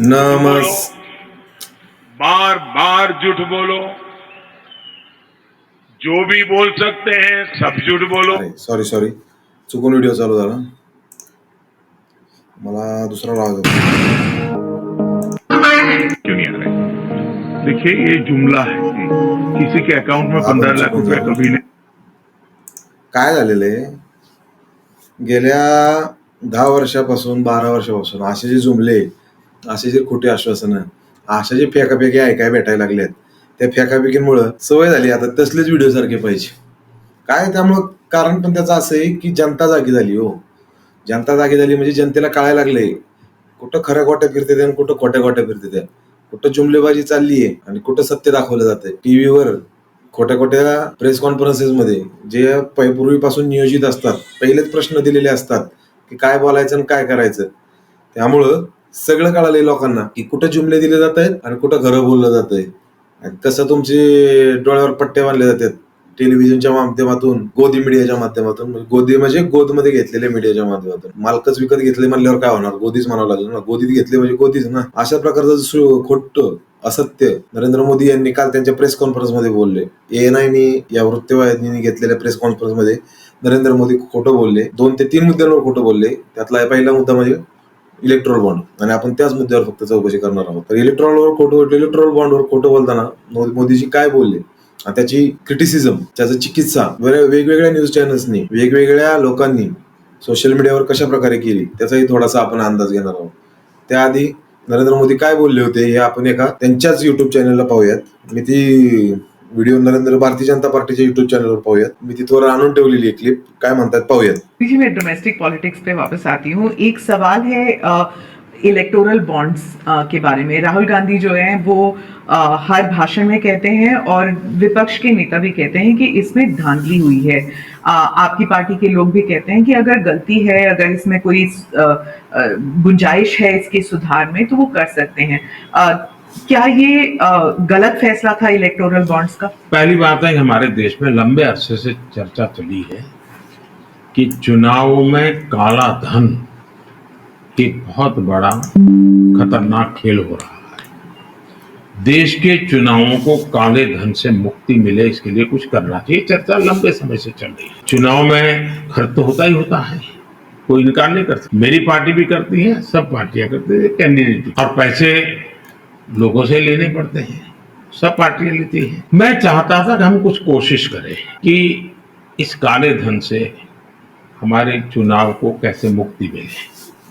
नमस। बार बार झूठ बोलो। जो भी बोल सकते हैं सब झूठ बोलो। सॉरी सॉरी चुकून व्हिडिओ चालू झाला। मला दुसरा राग येतो. क्यों नहीं आ रहे देखिए ये जुमला है। किसी के अकाउंट में पंद्रह लाख रुपया. कभी नहीं। काय झालेलं गेल्या दहा वर्षापासून बारा वर्षापासून असे जे जुमले असे जे खोटे आश्वासनं अशा जे फेकाफेकी ऐकाय भेटायला लागल्यात त्या फेकाफेकींमुळं सवय झाली. आता तसलेच व्हिडिओ सारखे पाहिजे. काय त्यामुळं कारण पण त्याचं असं आहे की जनता जागी झाली हो. जनता जागी झाली म्हणजे जनतेला कळायला लागले कुठं खऱ्या गोट्या फिरते आणि कुठं खोट्या गोट्या फिरते त्या कुठं जुमलेबाजी चालली आहे आणि कुठं सत्य दाखवलं जातंय. टीव्हीवर खोट्या खोट्या प्रेस कॉन्फरन्सेस मध्ये जे पै- पूर्वीपासून नियोजित असतात पहिलेच प्रश्न दिलेले असतात की काय बोलायचं आणि काय करायचं. त्यामुळं सगळं कळालंय लोकांना की कुठं जुमले दिले जात आहेत आणि कुठं घरं बोललं जात आहे कसं तुमचे डोळ्यावर पट्टे बांधले जातात. टेलिव्हिजनच्या माध्यमातून गोदी मीडियाच्या माध्यमातून म्हणजे गोदी म्हणजे गोदमध्ये घेतलेल्या मीडियाच्या माध्यमातून. मालकच विकत घेतले म्हणल्यावर काय होणार? गोदीच म्हणावं लागेल ना. गोदीत घेतले म्हणजे गोदीच ना. अशा प्रकारचं खोट असत्य नरेंद्र मोदी यांनी काल त्यांच्या प्रेस कॉन्फरन्समध्ये बोलले एएनआयनी या वृत्तवाहिनीने घेतलेल्या प्रेस कॉन्फरन्समध्ये नरेंद्र मोदी खोटं बोलले. दोन ते तीन मुद्द्यांवर खोटं बोलले. त्यातला पहिला मुद्दा म्हणजे इलेक्ट्रॉल बॉन्ड आणि आपण त्याच मुद्द्यावर फक्त चौकशी करणार आहोत. तर इलेक्ट्रॉलवर खोटं इलेक्ट्रॉल बॉन्डवर खोटं बोलताना मोदी- मोदीजी काय बोलले? आणि त्याची क्रिटिसिझम त्याचा चिकित्सा वेगवेगळ्या न्यूज चॅनल्सनी वेगवेगळ्या लोकांनी सोशल मीडियावर कशा प्रकारे केली त्याचाही थोडासा आपण अंदाज घेणार आहोत. त्याआधी नरेंद्र मोदी काय बोलले होते हे आपण एका त्यांच्याच युट्यूब चॅनलला पाहूयात. मी ती व्हिडिओ नरेंद्र भारतीय जनता पार्टीच्या युट्यूब चॅनलवर पाहूयात. मी तिथवर आणून ठेवलेली आहे क्लिप काय म्हणतात पाहूयात. देखिए डोमेस्टिक पॉलिटिक्स पे वापस आती हूँ. एक सवाल है इलेक्टोरल बॉन्ड्स के बारे में. राहुल गांधी जो है वो अ, हर भाषण में कहते हैं और विपक्ष के नेता भी कहते हैं कि इसमें धांधली हुई है. अ, आपकी पार्टी के लोग भी कहते हैं कि अगर गलती है अगर इसमें कोई गुंजाइश है इसके सुधार में तो वो कर सकते हैं. अ, क्या ये गलत फैसला था इलेक्टोरल बॉन्ड्स का? पहली बात है हमारे देश में लंबे अरसे से चर्चा चली है कि चुनावों में काला धन एक बहुत बड़ा खतरनाक खेल हो रहा है। देश के चुनावों को काले धन से मुक्ति मिले, इसके लिए कुछ करना चाहिए। चर्चा लंबे समय से चल रही है। चुनाव में खर्च तो होता ही होता है। कोई इनकार नहीं कर सकता। मेरी पार्टी भी करती है, सब पार्टियाँ करती है कैंडिडेट और पैसे लोगों से लेने पड़ते हैं, सब पार्टियाँ लेती हैं। मैं चाहता था कि हम कुछ कोशिश करें कि इस काले धन से हमारे चुनाव को कैसे मुक्ति मिले,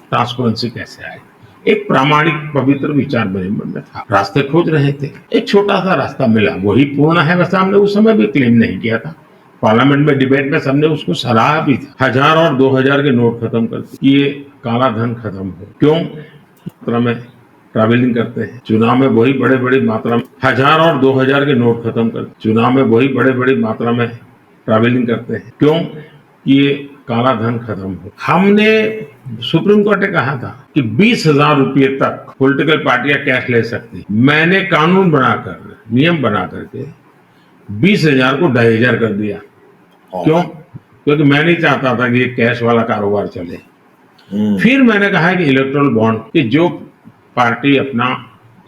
ट्रांसपेरेंसी कैसे आए। एक प्रामाणिक, पवित्र विचार मेरे मन में था। रास्ते खोज रहे थे। एक छोटा सा रास्ता मिला। वही पूर्ण है, वैसे हमने उस समय भी क्लेम नहीं किया था। पार्लियामेंट में डिबेट में सबने उसको सराहा भी था। हज़ार और दो हज़ार के नोट खत्म कर। ये काला धन खत्म हो। क्यों? में ट्रैवलिंग करते हैं। चुनाव में वही बड़े बड़ी मात्रा में हज़ार और दो हज़ार के नोट खत्म कर चुनाव में वही बड़े बड़ी मात्रा में ट्रैवलिंग करते हैं। क्यों? ये काला धन खत्म हो। हमने सुप्रीम कोर्ट ने कहा था कि बीस हज़ार रुपये तक पॉलिटिकल पार्टियाँ कैश ले सकती मैंने कानून बनाकर नियम बना करके बीस हज़ार को ढाई हज़ार कर दिया। क्यों? क्योंकि मैं नहीं चाहता था कि ये कैश वाला कारोबार चले। हम्म. फिर मैंने कहा कि इलेक्ट्रल बॉन्ड कि जो पार्टी अपना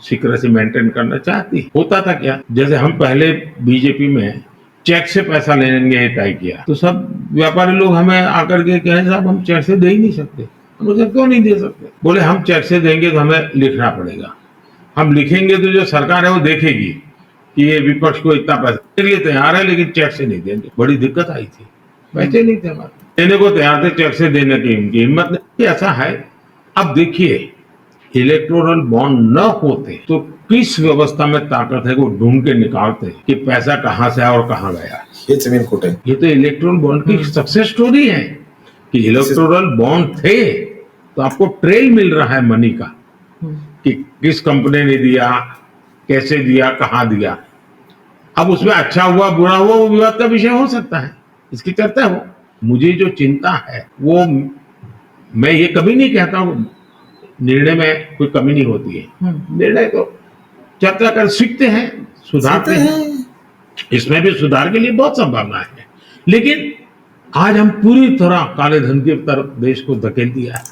सीक्रेसी मेंटेन करना चाहती। होता था क्या? जैसे हम पहले बीजेपी में चेक से पैसा लेंगे ये तय किया तो सब व्यापारी लोग हमें आकर के कहे, साहब, हम चेक से दे ही नहीं सकते। हम लोग क्यों नहीं दे सकते? बोले, हम चेक से देंगे तो हमें लिखना पड़ेगा। हम लिखेंगे तो जो सरकार है वो देखेगी कि ये विपक्ष को इतना पैसा के लिए तैयार है, लेकिन चेक से नहीं देंगे। बड़ी दिक्कत आई थी। पैसे नहीं थे हमारे। देने को तैयार थे, चेक से देने की उनकी हिम्मत नहीं ऐसा है। अब देखिए इलेक्टोरल बॉन्ड न होते तो किस व्यवस्था में ताकत है वो ढूंढ के निकालते कि पैसा कहाँ से आया और कहाँ गया? हेच मेन खोटं। आहे ये तो इलेक्ट्रोल बॉन्ड की सक्सेस स्टोरी है कि इलेक्टोरल बॉन्ड थे तो आपको ट्रेल मिल रहा है मनी का कि किस कंपनी ने दिया कैसे दिया कहाँ दिया। अब उसमें अच्छा हुआ बुरा हुआ वो विवाद का विषय हो सकता है इसकी चर्चा हो। मुझे जो चिंता है वो मैं ये कभी नहीं कहता हूँ निर्णय में कोई कमी नहीं होती है। निर्णय तो चर्चा कर सीखते हैं सुधारते हैं। इसमें भी सुधार के लिए बहुत संभावना है। लेकिन आज हम पूरी तरह काले धन की तरफ देश को धकेल दिया है।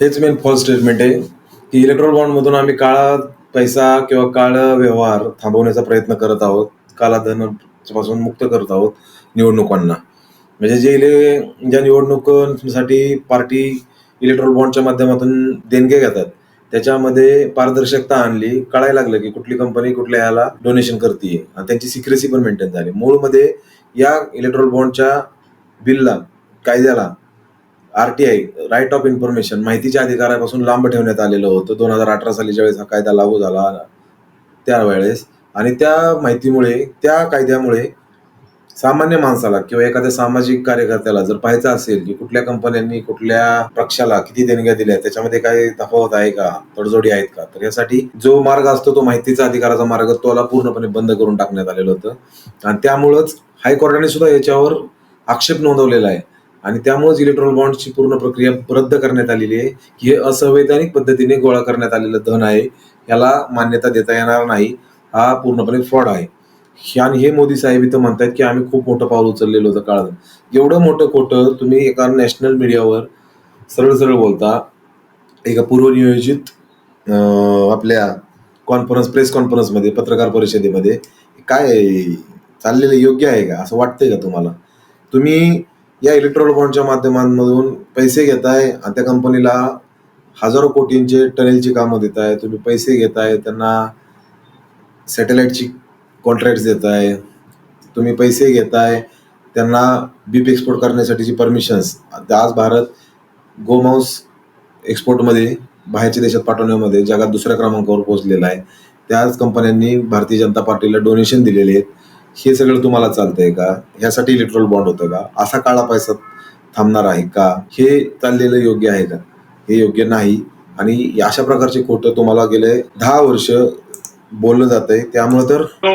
हेच मेन फॉल्स स्टेटमेंट आहे की इलेक्ट्रॉल बॉन्डमधून आम्ही काळा पैसा किंवा काळा व्यवहार थांबवण्याचा प्रयत्न करत आहोत काला धनपासून मुक्त करत आहोत निवडणुकांना. म्हणजे जे ज्या निवडणुकांसाठी पार्टी इलेक्ट्रॉल बॉन्डच्या माध्यमातून देणगे घेतात. त्याच्यामध्ये पारदर्शकता आणली. कळायला लागलं की कुठली कंपनी कुठल्या ह्याला डोनेशन करते आणि त्यांची सिक्रेसी पण मेंटेन झाली. मूळमध्ये या इलेक्ट्रॉल बॉन्डच्या बिलला कायद्याला आरटीआय राईट ऑफ इन्फॉर्मेशन माहितीच्या अधिकारापासून लांब ठेवण्यात आलेलं होतं. दोन हजार अठरा साली ज्यावेळेस हा कायदा लागू झाला त्यावेळेस. आणि त्या माहितीमुळे त्या कायद्यामुळे सामान्य माणसाला किंवा एखाद्या सामाजिक कार्यकर्त्याला जर पाहायचं असेल की कुठल्या कंपन्यांनी कुठल्या पक्षाला किती देणग्या दिल्या त्याच्यामध्ये काही तफावत आहे का? तडजोडी आहेत का? तर यासाठी जो मार्ग असतो तो माहितीचा अधिकाराचा मार्ग तोला पूर्णपणे बंद करून टाकण्यात आलेलं होतं. आणि त्यामुळंच हायकोर्टाने सुद्धा याच्यावर आक्षेप नोंदवलेला आहे. आणि त्यामुळेच इलेक्ट्रॉल बॉन्डची पूर्ण प्रक्रिया रद्द करण्यात आलेली आहे. की हे असंवैधानिक पद्धतीने गोळा करण्यात आलेलं धन आहे. याला मान्यता देता येणार नाही. हा पूर्णपणे फ्रॉड आहे. आणि हे मोदी साहेब इथं म्हणतात की आम्ही खूप मोठं पाऊल उचललेलं होतं काळात. एवढं मोठं खोटं तुम्ही एका नॅशनल मीडियावर सरळ सरळ बोलता एका पूर्वनियोजित आपल्या कॉन्फरन्स प्रेस कॉन्फरन्समध्ये पत्रकार परिषदेमध्ये काय चाललेलं योग्य आहे का? असं वाटतंय का तुम्हाला? तुम्ही या इलेक्ट्रॉल बॉन्डच्या माध्यमांमधून पैसे घेताय आणि त्या कंपनीला हजारो कोटींचे टनेलची कामं देताय तुम्ही पैसे घेताय त्यांना सॅटेलाईटची कॉन्ट्रॅक्ट देताय तुम्ही पैसे घेताय त्यांना बीप एक्सपोर्ट करण्यासाठीची परमिशन्स आज भारत गोमांस एक्सपोर्टमध्ये बाहेरच्या देशात पाठवण्यामध्ये जगात दुसऱ्या क्रमांकावर पोहोचलेला आहे. त्याच कंपन्यांनी भारतीय जनता पार्टीला डोनेशन दिलेले आहेत. हे सगळं तुम्हाला चालतंय का? ह्यासाठी इलेक्ट्रॉल बॉन्ड होतं का? असा काळा पैसा थांबणार आहे का? हे चाललेलं योग्य आहे का? हे योग्य नाही. आणि अशा प्रकारचे खोटं तुम्हाला गेले दहा वर्ष बोललं जात आहे त्यामुळे तर तो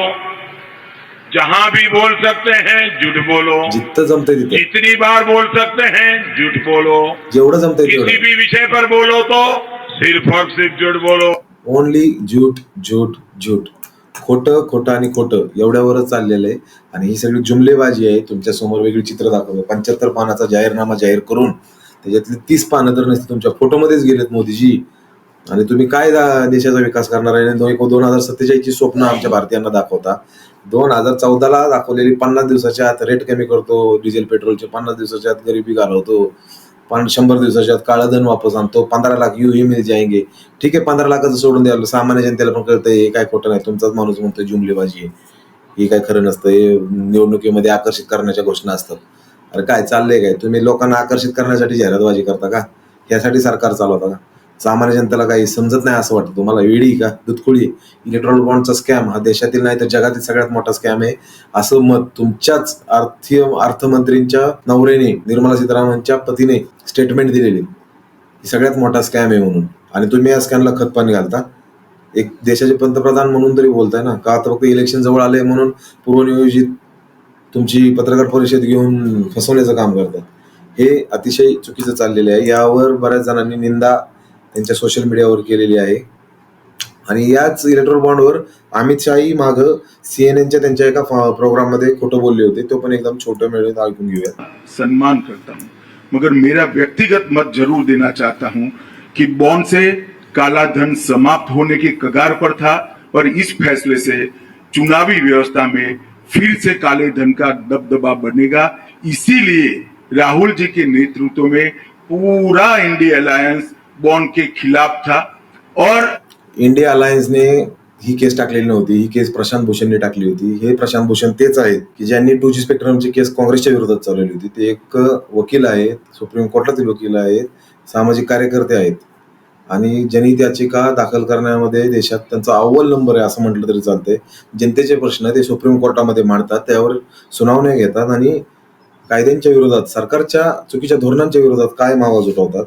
जहां भी बोल सकते हैं झूठ बोलो। जिथं जमतंय तिथे. जितनी बार बोल सकते हैं झूठ बोलो। जेवढं जमतंय किसी तेवढं. भी विषय पर बोलो तो सिर्फ और सिर्फ झूठ बोलो। ओनली झूट झूट झूट खोटं खोटं आणि खोटं एवढ्यावरच चाललेलं आहे. आणि ही सगळी जुमलेबाजी आहे. तुमच्यासमोर वेगळी चित्र दाखवलं पंच्याहत्तर पानाचा जाहीरनामा जाहीर करून त्याच्यातली तीस पानं तर नसते तुमच्या फोटोमध्येच गेलेत मोदीजी. आणि तुम्ही काय देशाचा विकास करणार आहे? दोन हजार सत्तेचाळीसची स्वप्न आमच्या भारतीयांना दाखवता. दोन हजार चौदाला दाखवलेली पन्नास दिवसाच्या आत रेट कमी करतो. डिझेल पेट्रोलचे पन्नास दिवसाच्या आत गरिबी घालवतो. पण शंभर दिवसाच्या आत काळं धन वापस आणतो. पंधरा लाख यू ही मिल जाएंगे ठीक आहे पंधरा लाखाचं सोडून द्यायला सामान्य जनतेला पण कळतंय हे काय खोटं नाही. तुमचाच माणूस म्हणतोय जुमलेबाजी हे काय खरं नसतं. हे निवडणुकीमध्ये आकर्षित करण्याच्या घोषणा असतात. अरे काय चाललंय काय? तुम्ही लोकांना आकर्षित करण्यासाठी जाहिरातबाजी करता का? यासाठी सरकार चालवता का? सामान्य जनतेला काही समजत नाही असं वाटतं. तुम्हाला वेळी का? दुधकुळी इलेक्ट्रॉनिक बॉन्डचा स्कॅम हा देशातील नाही तर जगातील सगळ्यात मोठा स्कॅम आहे. असं मत तुमच्याच आर्थिक अर्थमंत्रींच्या नवऱ्याने निर्मला सीतारामनच्या पतीने स्टेटमेंट दिलेली. ही सगळ्यात मोठा स्कॅम आहे म्हणून. आणि तुम्ही या स्कॅमला खतपाणी घालता. एक देशाचे पंतप्रधान म्हणून तरी बोलताय ना? का आता फक्त इलेक्शन जवळ आले म्हणून पूर्वनियोजित तुमची पत्रकार परिषद घेऊन फसवण्याचं काम करतात? हे अतिशय चुकीचं चाललेलं आहे. यावर बऱ्याच जणांनी निंदा त्यांच्या सोशल मीडियावर केलेली आहे. आणि याच इलेक्ट्रॉल बॉन्डवर अमित शाही माग सीएनएनच्या त्यांच्या एका प्रोग्राममध्ये खोटं बोलले होते. तो पण एकदम छोटं मिळून ऐकून घेऊया. सन्मान करता हूं. मगर मेरा व्यक्तिगत मत जरूर देना चाहता हूं कि बॉन्ड से काला धन समाप्त होने की कगार पर था और इस फैसले से चुनावी व्यवस्था में फिर से काले धन का दबदबा बनेगा। इसीलिए राहुल जी के नेतृत्व में पूरा इंडिया अलायंस बॉन्ड के खिलाफ था और इंडिया अलायन्सने ही केस टाकलेली नव्हती. ही केस प्रशांत भूषणने टाकली होती. हे प्रशांत भूषण तेच आहेत की ज्यांनी टू जी स्पेक्ट्रमची केस काँग्रेसच्या विरोधात चालवली होती. ते एक वकील आहेत सुप्रीम कोर्टातील वकील आहेत सामाजिक कार्यकर्ते आहेत. आणि जनहित याचिका दाखल करण्यामध्ये देशात त्यांचा अव्वल नंबर आहे असं म्हटलं तरी चालतंय. जनतेचे प्रश्न ते सुप्रीम कोर्टामध्ये मांडतात त्यावर सुनावण्या घेतात आणि कायद्यांच्या विरोधात सरकारच्या चुकीच्या धोरणांच्या विरोधात काय आवाज उठवतात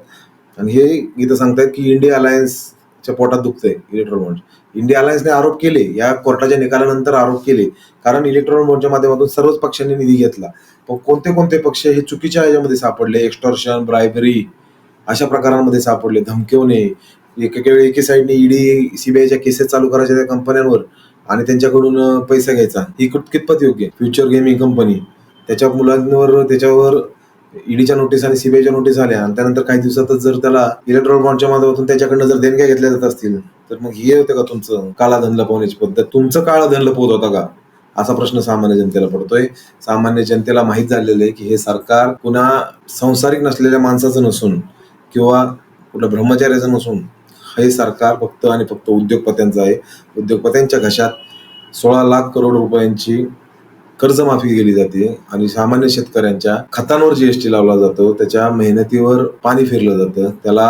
आणि हे इथं सांगतायत की इंडिया अलायन्सच्या पोटात दुखतंय इलेक्ट्रॉन बॉन्ड इंडिया अलायन्सने आरोप केले या कोर्टाच्या निकालानंतर आरोप केले. कारण इलेक्ट्रॉन बॉन्डच्या माध्यमातून सर्वच पक्षांनी निधी घेतला. पण कोणते कोणते पक्ष हे चुकीच्या याच्यामध्ये सापडले? एक्स्टॉर्शन ब्रायबरी अशा प्रकारांमध्ये सापडले. धमकवणे एकेका वेळी एके साईडने ईडी सीबीआयच्या केसेस चालू करायच्या त्या कंपन्यांवर आणि त्यांच्याकडून पैसा घ्यायचा. ही कितपत योग्य फ्युचर गेमिंग कंपनी त्याच्या मुलांवर त्याच्यावर ईडीच्या नोटीस आणि सीबीआयच्या नोटीस आल्या. आणि त्यानंतर काही दिवसातच जर त्याला इलेक्ट्रॉनिक बॉन्डच्या माध्यमातून त्याच्याकडनं जर देणग्या घेतल्या जात असतील तर मग हे होतं का तुमचं? काळा धन लपवण्याची पद्धत. तुमचं काळा धन लपवत होता का? असा प्रश्न सामान्य जनतेला पडतोय. सामान्य जनतेला माहीत झालेलं आहे की हे सरकार पुन्हा संसारिक नसलेल्या माणसाचं नसून किंवा कुठलं ब्रह्मचार्याचं नसून हे सरकार फक्त आणि फक्त उद्योगपत्यांचं आहे. उद्योगपत्यांच्या घशात सोळा लाख करोड रुपयांची कर्जमाफी केली जाते आणि सामान्य शेतकऱ्यांच्या खतांवर जीएसटी लावला जातो. त्याच्या मेहनतीवर पाणी फिरलं जातं. त्याला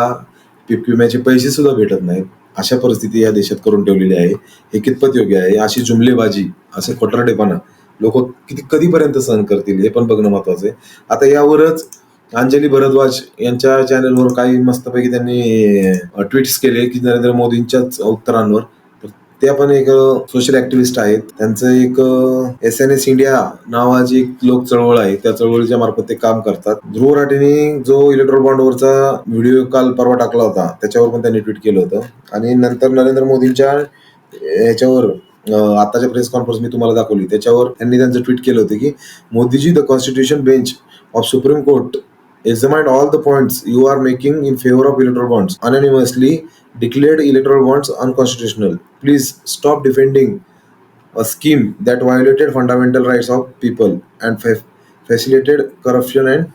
पीक विम्याचे पैसे सुद्धा भेटत नाहीत. अशा परिस्थिती या देशात करून ठेवलेली आहे. हे कितपत योग्य आहे? अशी जुमलेबाजी असे खोटारडेपणा लोक किती कधीपर्यंत सहन करतील हे पण बघणं महत्वाचं आहे. आता यावरच अंजली भरद्वाज यांच्या चॅनलवर काही मस्तपैकी त्यांनी ट्विट्स केले की नरेंद्र मोदींच्याच उत्तरांवर त्या पण एक सोशल ऍक्टिव्हिस्ट आहेत. त्यांचं एक एस एन एस इंडिया नावाची एक लोक चळवळ आहे. त्या चळवळीच्या मार्फत ते काम करतात. ध्रुव राठेने जो इलेक्ट्रॉल बॉन्डवरचा व्हिडिओ काल परवा टाकला होता त्याच्यावर पण त्यांनी ट्विट केलं होतं. आणि नंतर नरेंद्र मोदींच्या याच्यावर आताच्या प्रेस कॉन्फरन्स मी तुम्हाला दाखवली. त्याच्यावर त्यांनी त्यांचं ट्विट केलं होतं की Modi ji the constitution bench of supreme court examined all the points you are making in favor of electoral bonds unanimously declared electoral bonds unconstitutional please stop defending a scheme that violated fundamental rights of people and fa- facilitated corruption and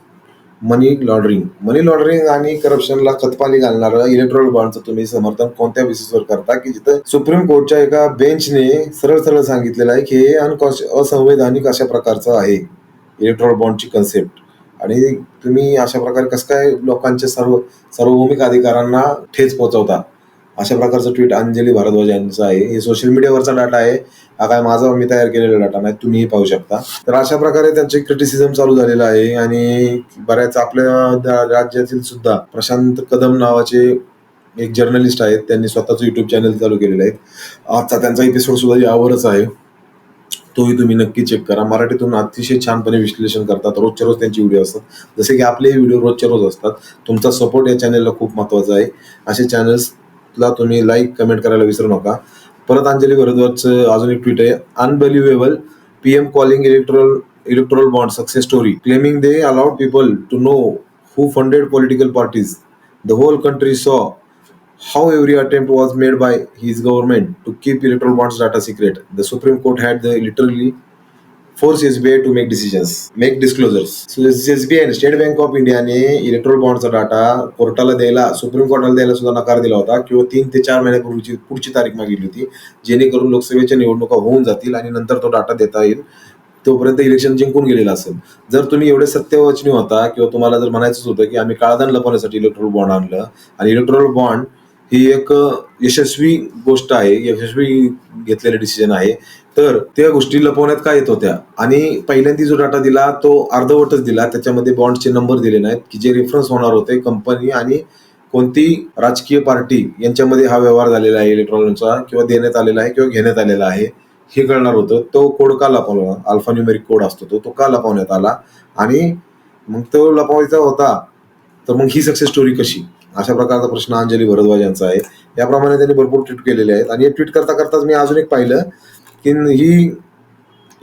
money laundering money laundering आणि करप्शनला खतपाणी घालणारं electronic बॉन्डचं तुम्ही समर्थन कोणत्या बेसिसवर करता की जिथं सुप्रीम कोर्टच्या एका बेंचने सरळ सरळ सांगितलेलं आहे की हे अनकॉन्स असंवैधानिक अशा प्रकारचं आहे इलेक्ट्रॉनिक बॉन्डची कन्सेप्ट आणि तुम्ही अशा प्रकारे कसं काय लोकांच्या सर्व सार्वभौमिक अधिकारांना ठेच पोहोचवता? अशा प्रकारचं ट्विट अंजली भारद्वाज यांचं आहे. हे सोशल मीडियावरचा डाटा आहे. हा काय माझा मी तयार केलेला डाटा नाही. तुम्हीही पाहू शकता. तर अशा प्रकारे त्यांचे क्रिटिसिझम चालू झालेलं आहे आणि बऱ्याच आपल्या राज्यातील सुद्धा प्रशांत कदम नावाचे एक जर्नलिस्ट आहेत. त्यांनी स्वतःचं युट्यूब चॅनल चालू केलेलं आहे. आजचा त्यांचा एपिसोड सुद्धा यावरच आहे. तोही तुम्ही नक्की चेक करा. मराठीतून अतिशय छानपणे विश्लेषण करतात. रोजच्या रोज त्यांचे व्हिडिओ असतात. जसे की आपले व्हिडिओ रोजच्या रोज असतात. तुमचा सपोर्ट या चॅनलला खूप महत्त्वाचा आहे. असे चॅनल्सला तुम्ही लाईक कमेंट करायला विसरू नका. परत अंजली भरद्वाजचं अजून एक ट्विट आहे. Unbelievable P M calling electoral electoral bond success story claiming they allowed people to know who funded political parties the whole country saw how every attempt was made by his government to keep electoral bonds data secret. The Supreme Court had the literally force SBI to make decisions, make disclosures. So SBI आणि state bank of इंडियाने electoral बॉन्डचा data कोर्टाला द्यायला supreme कोर्टाला द्यायला सुद्धा नकार दिला होता किंवा तीन ते चार महिन्यापूर्वीची पुढची तारीख मागितली होती जेणेकरून लोकसभेच्या निवडणुका होऊन जातील आणि नंतर तो डाटा देता येईल तोपर्यंत इलेक्शन जिंकून गेलेलं असेल जर तुम्ही एवढे सत्यवचनी होता किंवा तुम्हाला जर म्हणायचंच होतं की आम्ही काळदान लपवण्यासाठी इलेक्ट्रोल बॉन्ड आणलं आणि इलेक्ट्रोल बॉन्ड ही एक यशस्वी गोष्ट आहे यशस्वी घेतलेले डिसिजन आहे. तर त्या गोष्टी लपवण्यात काय येत होत्या? आणि पहिल्यांदा जो डाटा दिला तो अर्धवटच दिला. त्याच्यामध्ये बॉन्डचे नंबर दिले नाहीत की जे रेफरन्स होणार होते कंपनी आणि कोणती राजकीय पार्टी यांच्यामध्ये हा व्यवहार झालेला आहे इलेक्ट्रॉनिकचा किंवा देण्यात आलेला आहे किंवा घेण्यात आलेला आहे हे कळणार होतं. तो कोड का लपवला? अल्फान्युमेरिक कोड असतो तो. तो का लपवण्यात आला? आणि मग तो लपवायचा होता. तर मग ही सक्सेस स्टोरी कशी? अशा प्रकारचा प्रश्न अंजली भरद्वाज यांचा आहे. याप्रमाणे त्यांनी भरपूर ट्विट केलेले आहेत. आणि हे ट्विट करता करताच मी अजून एक पाहिलं की ही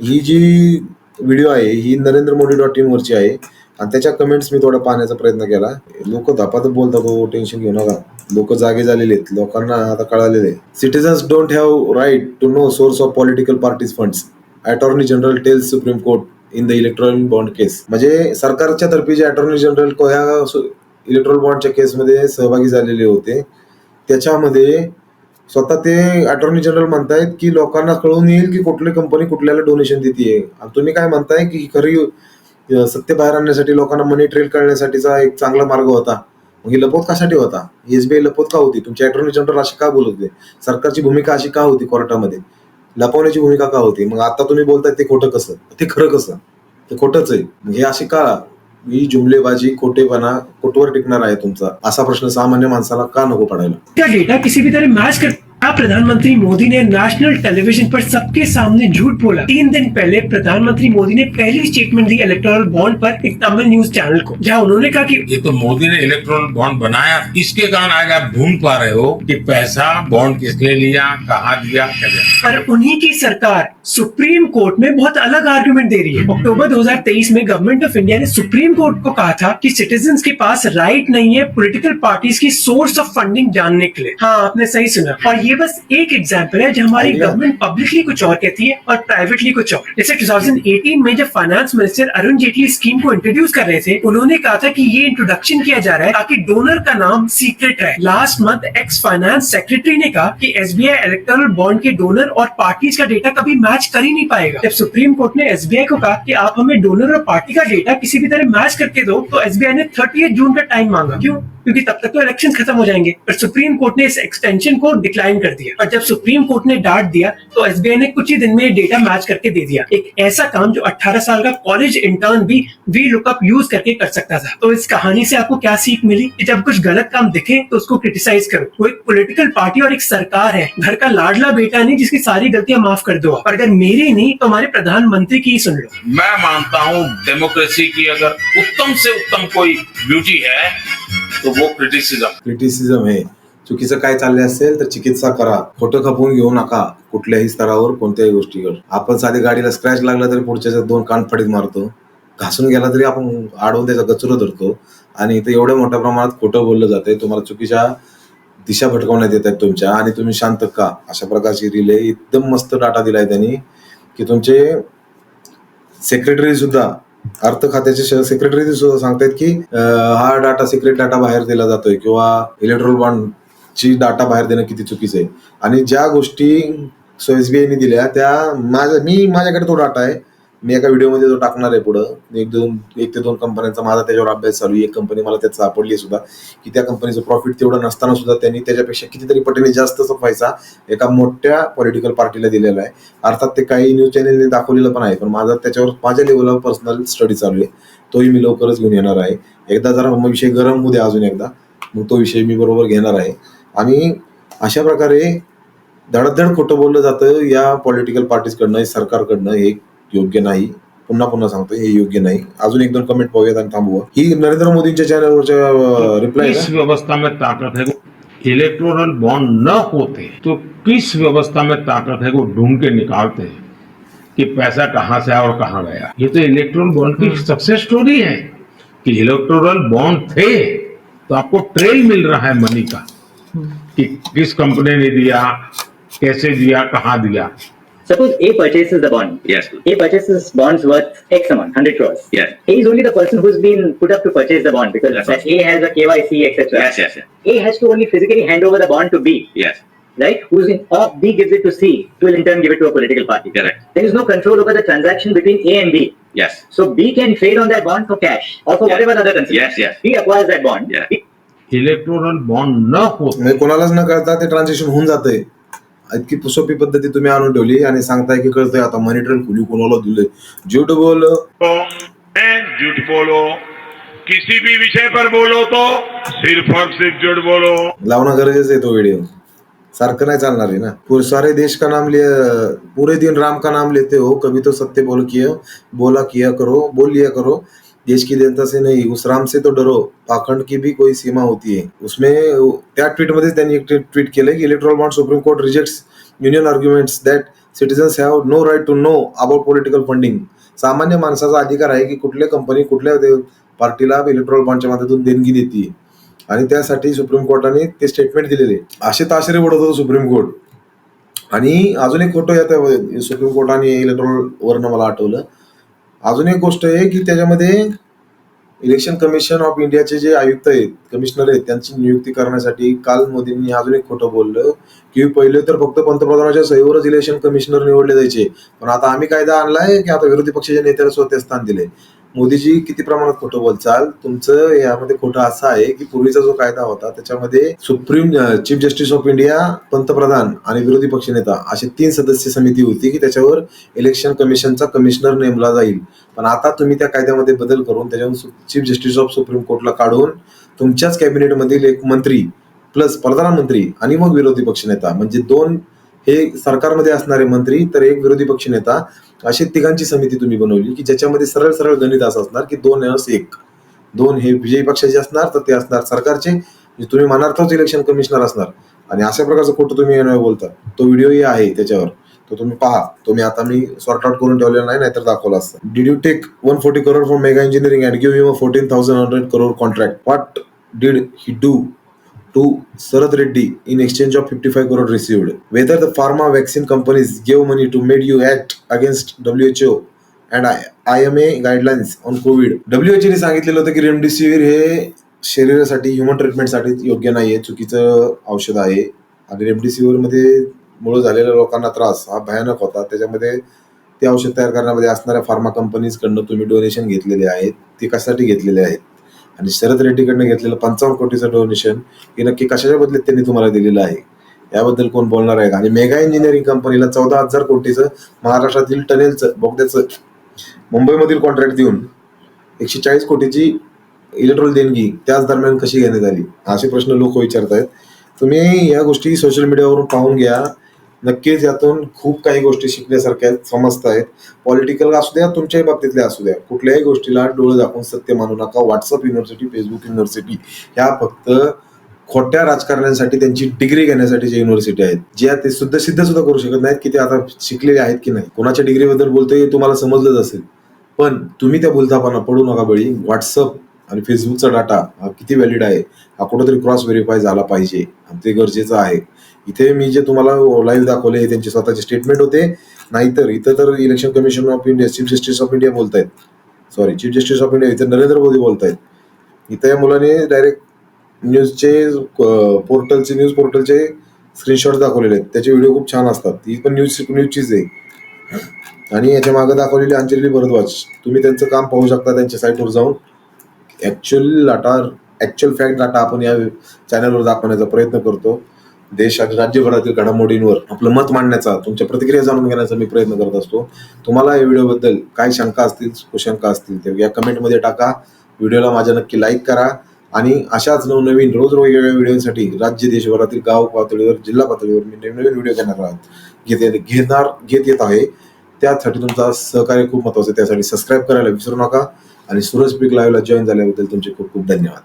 ही जी व्हिडिओ आहे ही नरेंद्र मोदी डॉट इन वरची आहे. आणि त्याच्या कमेंट्स मी थोडा पाहण्याचा प्रयत्न केला. लोक धापातच बोलतात हो टेन्शन घेऊ नका. लोक जागे झालेले आहेत. लोकांना आता कळालेले citizens don't have right to know source of political parties funds attorney general tells supreme court in the electronic bond case म्हणजे सरकारच्या तर्फे जे अटॉर्नी जनरल ह्या इलेक्ट्रॉल बॉन्डच्या केसमध्ये सहभागी झालेले होते. त्याच्यामध्ये स्वतः ते अटॉर्नी जनरल म्हणतायत की लोकांना कळून येईल की कुठली कंपनी कुठल्याला डोनेशन देते आणि तुम्ही काय म्हणताय की खरी सत्य बाहेर आणण्यासाठी लोकांना मनी ट्रेल करण्यासाठीचा एक चांगला मार्ग होता. मग ही लपोत कशासाठी होता? एसबीआय लपवत का होती? तुमचे अटॉर्नी जनरल अशी का बोलत होते? सरकारची भूमिका अशी का होती कोर्टामध्ये? लपवण्याची भूमिका का होती? मग आता तुम्ही बोलताय ते खोटं कसं? ते खरं कसं? ते खोटंच आहे. हे अशी का ही जुमलेबाजी खोटेपणा कुठवर टिकणार आहे तुमचा? असा प्रश्न सामान्य माणसाला का नको पडायला? क्या डेटा किसी भी तरह मैच कर प्रधानमंत्री मोदी ने नेशनल टेलीविज़न पर सबके सामने झूठ बोला? तीन दिन पहले प्रधानमंत्री मोदी ने पहली स्टेटमेंट दी इलेक्टोरल बॉन्ड पर एक तमिल न्यूज़ चैनल को जहाँ उन्होंने कहा कि ये तो मोदी ने इलेक्ट्रॉनिक बॉन्ड बनाया। इसके कारण आज आप ढूंढ पा रहे हो कि पैसा बॉन्ड किसने लिया कहा दिया कैसे? पर उन्हीं की सरकार सुप्रीम कोर्ट में बहुत अलग आर्ग्यूमेंट दे रही है। अक्टूबर 2023 में गवर्नमेंट ऑफ़ इंडिया ने सुप्रीम कोर्ट को कहा था कि सिटीजन के पास राइट नहीं है पॉलिटिकल पार्टीज़ की सोर्स ऑफ़ फंडिंग जानने के लिए। हाँ आपने सही सुना। और ये बस एक एग्ज़ाम्पल है जहाँ हमारी गवर्नमेंट पब्लिकली कुछ और कहती है और प्राइवेटली कुछ और। जैसे 2018 में जब finance minister Arun Jaitley scheme को इंट्रोड्यूस कर रहे थे उन्होंने कहा था कि ये इंट्रोडक्शन किया जा रहा है ताकि डोनर का नाम सीक्रेट रहे। Last month ex finance secretary ने कहा कि एसबीआई इलेक्टोरल बॉन्ड के डोनर और पार्टीज़ का डेटा कभी मैच कर ही नहीं पाएगा। जब सुप्रीम कोर्ट ने एसबीआई को कहा कि आप हमें डोनर और पार्टी का डेटा किसी भी तरह मैच करके दो तो एसबीआई ने थर्टी जून का टाइम मांगा। क्यों? क्योंकि तब तक तो इलेक्शन खत्म हो जाएँगे। पर सुप्रीम कोर्ट ने इस एक्सटेंशन को डिक्लाइन कर दिया। और जब सुप्रीम कोर्ट ने डांट दिया तो एसबीआई ने कुछ ही दिन में डेटा मैच करके दे दिया। एक ऐसा काम जो 18 साल का कॉलेज इंटर्न भी वी लुकअप यूज़ करके कर सकता था। तो इस कहानी से आपको क्या सीख मिली? कि जब कुछ गलत काम दिखे तो उसको क्रिटिसाइज करो। वो एक पोलिटिकल पार्टी और एक सरकार है। घर का लाडला बेटा नहीं, जिसकी सारी गलतियाँ माफ़ कर दो और अगर मेरी नहीं तो हमारे प्रधानमंत्री की ही सुन लो। मैं मानता हूँ डेमोक्रेसी की अगर उत्तम से उत्तम कोई ब्यूटी है तो वो क्रिटिसिज्म क्रिटिसिझम हे. चुकीचं काय चालले असेल तर चिकित्सा करा. खोटं खपवून घेऊ नका. कुठल्याही स्तरावर कोणत्याही गोष्टीवर. आपण साधी गाडीला स्क्रॅच लागला तरी पुढच्या दोन कान फडीत मारतो. घासून गेला तरी आपण आडवून त्याचा गचुरं धरतो. आणि इथं एवढ्या मोठ्या प्रमाणात खोटं बोललं जाते तुम्हाला चुकीच्या दिशा भटकवण्यात येत आहेत तुमच्या आणि तुम्ही शांत का? अशा प्रकारची रिले एकदम मस्त डाटा दिलाय त्यांनी. की तुमचे सेक्रेटरी सुद्धा अर्थ खात्याचे सेक्रेटरी सुद्धा सांगतायत की हा डाटा सिक्रेट डाटा बाहेर दिला जातोय किंवा इलेक्ट्रॉल बॉन्ड ची डाटा बाहेर देणं किती चुकीचं आहे. आणि ज्या गोष्टी एसबीआयने दिल्या त्या माझ्या मी माझ्याकडे तो डाटा आहे. मी एका व्हिडिओमध्ये जो टाकणार आहे पुढं एक दोन एक ते दोन कंपन्यांचा माझा त्याच्यावर अभ्यास चालू आहे. एक कंपनी मला त्यात सापडली सुद्धा की त्या कंपनीचं प्रॉफिट तेवढं नसताना सुद्धा त्यांनी त्याच्यापेक्षा कितीतरी पटीने जास्तचा पैसा एका मोठ्या पॉलिटिकल पार्टीला दिलेला आहे. अर्थात ते काही न्यूज चॅनलने दाखवलेलं पण आहे पण माझा त्याच्यावर माझ्या लेवलवर पर्सनल स्टडी चालू आहे. तोही मी लवकरच घेऊन येणार आहे. एकदा जरा मग विषय गरम होऊ द्या अजून एकदा. मग तो विषय मी बरोबर घेणार आहे. आणि अशा प्रकारे धडधड खोटं बोललं जातं या पॉलिटिकल पार्टीजकडनं सरकारकडनं एक योग्य नाही. पुन्हा पुन्हा सांगतो हे योग्य नाही. अजून एक दोन कमेंट पाहूयात आणि थांबवूया ही नरेंद्र मोदींच्या चॅनलवरच्या रिप्लाय किस व्यवस्था में ताकत है वो? इलेक्टोरल बॉन्ड न होते तो किस व्यवस्था में ताकत है वो ढूंढ के निकालते हैं कि पैसा कहाँ से आया और कहाँ गया। ये तो इलेक्ट्रोल बॉन्ड की सक्सेस स्टोरी है कि इलेक्टोरल बॉन्ड थे तो आपको ट्रेल मिल रहा है मनी का कि किस कंपनी ने दिया कैसे दिया कहाँ दिया। Suppose A purchases the bond. Yes. A purchases bonds worth X amount, 100 crores. Yes. A is only the person who's been put up to purchase the bond because That's that A has a KYC, etc. Yes, yes, yes. A has to only physically hand over the bond to B, Yes. right? Who's in, or B gives it to C, who will in turn give it to a political party. Correct. There is no control over the transaction between A and B. Yes. So B can trade on that bond for cash or for Yeah. whatever other consideration. Yes, yes. B acquires that bond. Yeah. B- electoral bond न होते म्हणजे कोणालाच न कळता ते transaction होऊन जातंय इतकी सोपी पद्धती तुम्ही आणून ठेवली आणि सांगताय की कळतंय आता मनी ट्रेल खुली कोणाला दिले झूठ बोल झूठ बोलो किसी भी विषय पर बोलो तो सिर्फ और सिर्फ झूठ बोलो। लावणं गरजेचं आहे तो व्हिडिओ सारखं नाही चालणार आहे ना. पूरे सारे देश का नाम लिए पूरे दिन राम का नाम लेते हो कभी तो सत्य बोल किया बोला किया करो बोल लिया करो. देश की जनता से नहीं उस राम से तो डरो। पाखंड की भी कोई सीमा होती है। उसमें त्या ट्वीटमध्ये त्यांनी एक ट्विट केलं की electoral bond supreme court rejects union arguments that citizens have no right to know about political funding सामान्य माणसाचा अधिकार आहे की कुठल्या कंपनी कुठल्या पार्टीला इलेक्ट्रॉल बॉन्डच्या माध्यमातून देणगी देते आणि त्यासाठी सुप्रीम कोर्टाने ते स्टेटमेंट दिलेले. असे ताशेरे उडत होतं सुप्रीम कोर्ट. आणि अजून एक फोटो येत सुप्रीम कोर्टाने इलेक्ट्रॉल वरनं मला आठवलं. अजून एक गोष्ट आहे की त्याच्यामध्ये इलेक्शन कमिशन ऑफ इंडियाचे जे आयुक्त आहेत कमिशनर आहेत त्यांची नियुक्ती करण्यासाठी काल मोदींनी अजून एक खोटं बोललं की पहिले तर फक्त पंतप्रधानाच्या सहीवरच इलेक्शन कमिशनर निवडले जायचे. पण आता आम्ही कायदा आणलाय की आता विरोधी पक्षाच्या नेत्याला स्वतः स्थान दिले मोदीजी किती प्रमाणात खोटं बोलचाल? तुमचं यामध्ये खोटं असं आहे की पूर्वीचा जो कायदा होता त्याच्यामध्ये supreme chief justice of India पंतप्रधान आणि विरोधी पक्षनेता अशी तीन सदस्य समिती होती की त्याच्यावर इलेक्शन कमिशनचा कमिशनर नेमला जाईल. पण आता तुम्ही त्या कायद्यामध्ये बदल करून त्याच्यावर चीफ जस्टिस ऑफ सुप्रीम कोर्टला काढून तुमच्याच कॅबिनेटमधील एक मंत्री प्लस प्रधानमंत्री आणि मग विरोधी पक्षनेता म्हणजे दोन हे सरकारमध्ये असणारे मंत्री तर एक विरोधी पक्षनेता अशी तिघांची समिती तुम्ही बनवली की ज्याच्यामध्ये सरळ सरळ गणित असं असणार की दोन एस एक. दोन हे विजयी पक्षाचे असणार तर ते असणार सरकारचे. म्हणजे तुम्ही मानार्थच इलेक्शन कमिशनर असणार. आणि अशा प्रकारचं खोटं तुम्ही येणार बोलता. तो व्हिडिओही आहे त्याच्यावर. तो तुम्ही पहा. तो मी आता मी सॉर्ट आउट करून ठेवलेला नाही नाहीतर दाखवला असता. Did you take one forty crore from mega engineering and give him fourteen thousand hundred crore contract what did he do to Sarath Reddy in exchange of 55 crore received. Whether the pharma vaccine companies gave money to made you act against WHO and IMA guidelines on COVID. WHO ने सांगितलेलं होतं की remdesivir हे शरीरासाठी human ट्रीटमेंटसाठी योग्य नाही आहे चुकीचं औषध आहे आणि रेमडेसिवीरमध्ये मुळे झालेल्या लोकांना त्रास हा भयानक होता त्याच्यामध्ये ते औषध तयार करण्यामध्ये असणाऱ्या फार्मा कंपनीजकडनं तुम्ही डोनेशन घेतलेले आहेत ते कशासाठी घेतलेले आहेत आणि शरद रेड्डीकडनं घेतलेलं पंचावन्न कोटीचं डोनेशन हे नक्की कशाच्या बदल्यात त्यांनी तुम्हाला दिलेलं आहे? याबद्दल कोण बोलणार आहे? का आणि मेगा इंजिनिअरिंग कंपनीला चौदा हजार कोटीचं महाराष्ट्रातील टनेलचं बोगद्याचं मुंबईमधील कॉन्ट्रॅक्ट देऊन एकशे चाळीस कोटीची इलेक्ट्रॉल देणगी त्याच दरम्यान कशी घेण्यात आली? असे प्रश्न लोक विचारत आहेत तुम्ही या गोष्टी सोशल मीडियावरून पाहून घ्या. नक्कीच यातून खूप काही गोष्टी शिकण्यासारख्या आहेत समजत आहेत. पॉलिटिकल असू द्या तुमच्याही बाबतीतल्या असू द्या. कुठल्याही गोष्टीला डोळे दाखवून सत्य मानू नका. व्हॉट्सअप युनिव्हर्सिटी फेसबुक युनिव्हर्सिटी ह्या फक्त खोट्या राजकारण्यांसाठी त्यांची डिग्री घेण्यासाठी जे युनिव्हर्सिटी आहेत ज्या ते सुद्धा सिद्ध सुद्धा करू शकत नाहीत की ते आता शिकलेले आहेत की नाही. कोणाच्या डिग्रीबद्दल बोलतोय तुम्हाला समजलंच असेल. पण तुम्ही त्या भूलथापांना पडू नका बळी. व्हॉट्सअप आणि फेसबुकचा डाटा हा किती व्हॅलिड आहे हा कुठेतरी क्रॉस व्हेरीफाय झाला पाहिजे. आणि ते गरजेचं आहे. इथे मी जे तुम्हाला लाईव्ह दाखवले त्यांचे स्वतःचे स्टेटमेंट होते. नाहीतर इथं तर election commission of India chief justice of India बोलत आहेत sorry chief justice of India इथं नरेंद्र मोदी बोलत आहेत इथं या मुलाने डायरेक्ट न्यूजचे पोर्टलचे न्यूज पोर्टलचे स्क्रीनशॉट दाखवलेले आहेत. त्याचे व्हिडिओ खूप छान असतात. ती पण न्यूज न्यूजचीच आहे. आणि याच्या मागे दाखवलेली अंजली भरद्वाज. तुम्ही त्यांचं काम पाहू शकता त्यांच्या साईटवर जाऊन. Actual data actual fact data आपण या चॅनलवर दाखवण्याचा प्रयत्न करतो. देश आणि राज्यभरातील घडामोडींवर आपलं मत मांडण्याचा तुमच्या प्रतिक्रिया जाणून घेण्याचा मी प्रयत्न करत असतो. तुम्हाला या व्हिडिओबद्दल काय शंका असतील कुशंका असतील ते या कमेंटमध्ये टाका. व्हिडिओला माझ्या नक्की लाईक करा आणि अशाच नवनवीन रोज वेगवेगळ्या व्हिडिओसाठी राज्य देशभरातील गाव पातळीवर जिल्हा पातळीवर मी नवीन नवीन व्हिडिओ घेणार आहोत. घेत घेणार घेत येत आहे. त्यासाठी तुमचा सहकार्य खूप महत्वाचं आहे. त्यासाठी सबस्क्राईब करायला विसरू नका आणि सूरज पीक लाईव्हला जॉईन झाल्याबद्दल तुमचे खूप खूप धन्यवाद.